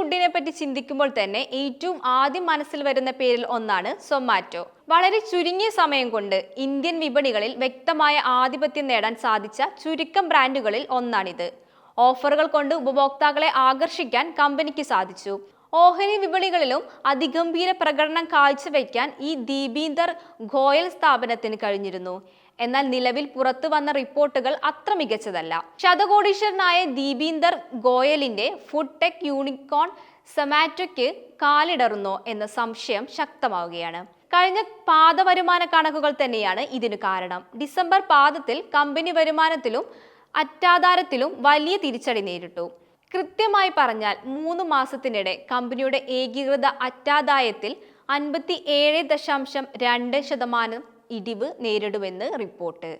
ഫുഡിനെ പറ്റി ചിന്തിക്കുമ്പോൾ തന്നെ ഏറ്റവും ആദ്യം മനസ്സിൽ വരുന്ന പേരിൽ ഒന്നാണ് സൊമാറ്റോ. വളരെ ചുരുങ്ങിയ സമയം കൊണ്ട് ഇന്ത്യൻ വിപണികളിൽ വ്യക്തമായ ആധിപത്യം നേടാൻ സാധിച്ച ചുരുക്കം ബ്രാൻഡുകളിൽ ഒന്നാണിത്. ഓഫറുകൾ കൊണ്ട് ഉപഭോക്താക്കളെ ആകർഷിക്കാൻ കമ്പനിക്ക് സാധിച്ചു. ഓഹരി വിപണികളിലും അതിഗംഭീര പ്രകടനം കാഴ്ചവെക്കാൻ ഈ ദീപീന്ദർ ഗോയൽ സ്ഥാപനത്തിന് കഴിഞ്ഞിരുന്നു. എന്നാൽ നിലവിൽ പുറത്തു വന്ന റിപ്പോർട്ടുകൾ അത്ര മികച്ചതല്ല. ശതകോടീശ്വരനായ ദീപീന്ദർ ഗോയലിന്റെ ഫുഡ് ടെക് യൂണിക്കോൺ സൊമാറ്റോയ്ക്ക് കാലിടറുന്നോ എന്ന സംശയം ശക്തമാവുകയാണ്. കഴിഞ്ഞ പാദ വരുമാന കണക്കുകൾ തന്നെയാണ് ഇതിനു കാരണം. ഡിസംബർ പാദത്തിൽ കമ്പനി വരുമാനത്തിലും അറ്റാധാരത്തിലും വലിയ തിരിച്ചടി നേരിട്ടു. കൃത്യമായി പറഞ്ഞാൽ മൂന്ന് മാസത്തിനിടെ കമ്പനിയുടെ ഏകീകൃത അറ്റാദായത്തിൽ അൻപത്തി ഏഴ് ദശാംശം രണ്ട് ശതമാനം ഇടിവ് നേരിടുമെന്ന് റിപ്പോർട്ട്.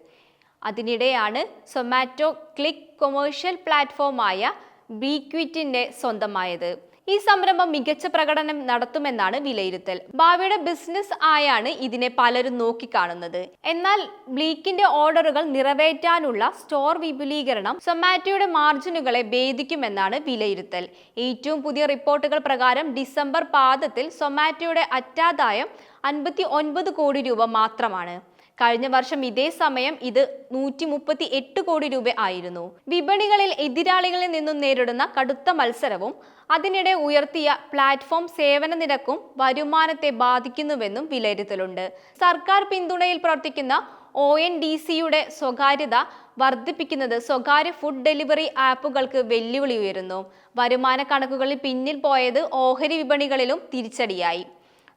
അതിനിടെയാണ് സൊമാറ്റോ ക്ലിക്ക് കൊമേഴ്ഷ്യൽ പ്ലാറ്റ്ഫോമായ ബീക്വിറ്റിന്റെ സ്വന്തമായത്. ഈ സംരംഭം മികച്ച പ്രകടനം നടത്തുമെന്നാണ് വിലയിരുത്തൽ. ഭാവിയുടെ ബിസിനസ് ആയാണ് ഇതിനെ പലരും നോക്കിക്കാണുന്നത്. എന്നാൽ ബ്ലീക്കിന്റെ ഓർഡറുകൾ നിറവേറ്റാനുള്ള സ്റ്റോർ വിപുലീകരണം സൊമാറ്റോയുടെ മാർജിനുകളെ ഭേദിക്കുമെന്നാണ് വിലയിരുത്തൽ. ഏറ്റവും പുതിയ റിപ്പോർട്ടുകൾ പ്രകാരം ഡിസംബർ പാദത്തിൽ സൊമാറ്റോയുടെ അറ്റാദായം അൻപത്തി ഒൻപത് കോടി രൂപ മാത്രമാണ്. കഴിഞ്ഞ വർഷം ഇതേ സമയം ഇത് നൂറ്റി മുപ്പത്തി എട്ട് കോടി രൂപ ആയിരുന്നു. വിപണികളിൽ എതിരാളികളിൽ നിന്നും നേരിടുന്ന കടുത്ത മത്സരവും അതിനിടെ ഉയർത്തിയ പ്ലാറ്റ്ഫോം സേവന നിരക്കും വരുമാനത്തെ ബാധിക്കുന്നുവെന്നും വിലയിരുത്തലുണ്ട്. സർക്കാർ പിന്തുണയിൽ പ്രവർത്തിക്കുന്ന ഒ എൻ ഡി സിയുടെ സ്വകാര്യത വർദ്ധിപ്പിക്കുന്നത് സ്വകാര്യ ഫുഡ് ഡെലിവറി ആപ്പുകൾക്ക് വെല്ലുവിളി ഉയരുന്നു. വരുമാന കണക്കുകളിൽ പിന്നിൽ പോയത് ഓഹരി വിപണികളിലും തിരിച്ചടിയായി.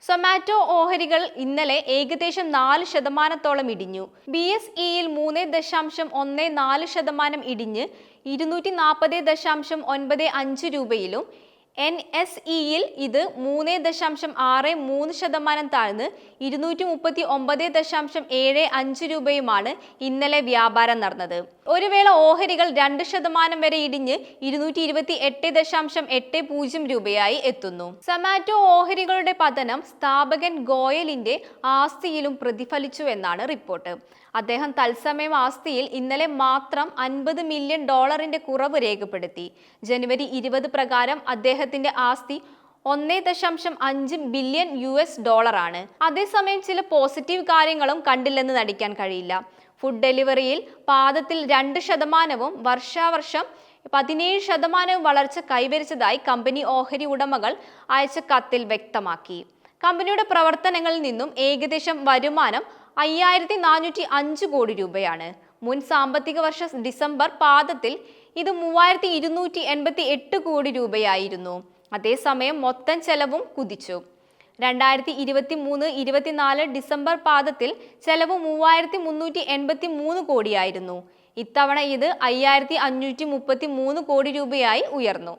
സൊമാറ്റോ ഓഹരികൾ ഇന്നലെ ഏകദേശം നാല് ശതമാനത്തോളം ഇടിഞ്ഞു. ബി എസ് ഇയിൽ മൂന്ന് ദശാംശം ഒന്ന് നാല് ശതമാനം ഇടിഞ്ഞ് ഇരുന്നൂറ്റി നാൽപ്പത് ദശാംശം ഒൻപത് അഞ്ച് രൂപയിലും എൻ എസ് ഇയിൽ ഇത് മൂന്ന് ദശാംശം ആറ് മൂന്ന് ശതമാനം താഴ്ന്ന് ഇരുന്നൂറ്റി മുപ്പത്തി ഒമ്പത് ദശാംശം ഏഴ് അഞ്ച് രൂപയുമാണ് ഇന്നലെ വ്യാപാരം നടന്നത്. ഒരു വേള ഓഹരികൾ രണ്ട് ശതമാനം വരെ ഇടിഞ്ഞ് ഇരുന്നൂറ്റി ഇരുപത്തി എട്ട് ദശാംശം എട്ട് പൂജ്യം രൂപയായി എത്തുന്നു. സൊമാറ്റോ ഓഹരികളുടെ പതനം സ്ഥാപകൻ ഗോയലിന്റെ ആസ്തിയിലും പ്രതിഫലിച്ചു എന്നാണ് റിപ്പോർട്ട്. അദ്ദേഹം തത്സമയം ആസ്തിയിൽ ഇന്നലെ മാത്രം അൻപത് മില്യൺ ഡോളറിന്റെ കുറവ് രേഖപ്പെടുത്തി. ജനുവരി ഇരുപത് പ്രകാരം അദ്ദേഹത്തിന്റെ ആസ്തി ഒന്നേ ദശാംശം അഞ്ച് ബില്യൺ യു എസ് ഡോളറാണ് അതേസമയം ചില പോസിറ്റീവ് കാര്യങ്ങളും കണ്ടില്ലെന്ന് നടിക്കാൻ കഴിയില്ല. ഫുഡ് ഡെലിവറിയിൽ പാദത്തിൽ രണ്ട് ശതമാനവും വർഷാവർഷം പതിനേഴ് ശതമാനവും വളർച്ച കൈവരിച്ചതായി കമ്പനി ഓഹരി ഉടമകൾ അയച്ച കത്തിൽ വ്യക്തമാക്കി. കമ്പനിയുടെ പ്രവർത്തനങ്ങളിൽ നിന്നും ഏകദേശം വരുമാനം അയ്യായിരത്തി നാനൂറ്റി അഞ്ച് കോടി രൂപയാണ്. മുൻ സാമ്പത്തിക വർഷ ഡിസംബർ പാദത്തിൽ ഇത് മൂവായിരത്തി ഇരുന്നൂറ്റി എൺപത്തി എട്ട് കോടി രൂപയായിരുന്നു. അതേസമയം മൊത്തം ചെലവും കുതിച്ചു. രണ്ടായിരത്തി ഇരുപത്തി മൂന്ന് ഇരുപത്തിനാല് ഡിസംബർ പാദത്തിൽ ചെലവ് മൂവായിരത്തി മുന്നൂറ്റി എൺപത്തി മൂന്ന് കോടിയായിരുന്നു. ഇത്തവണ ഇത് അയ്യായിരത്തി അഞ്ഞൂറ്റി മുപ്പത്തി മൂന്ന് കോടി രൂപയായി ഉയർന്നു.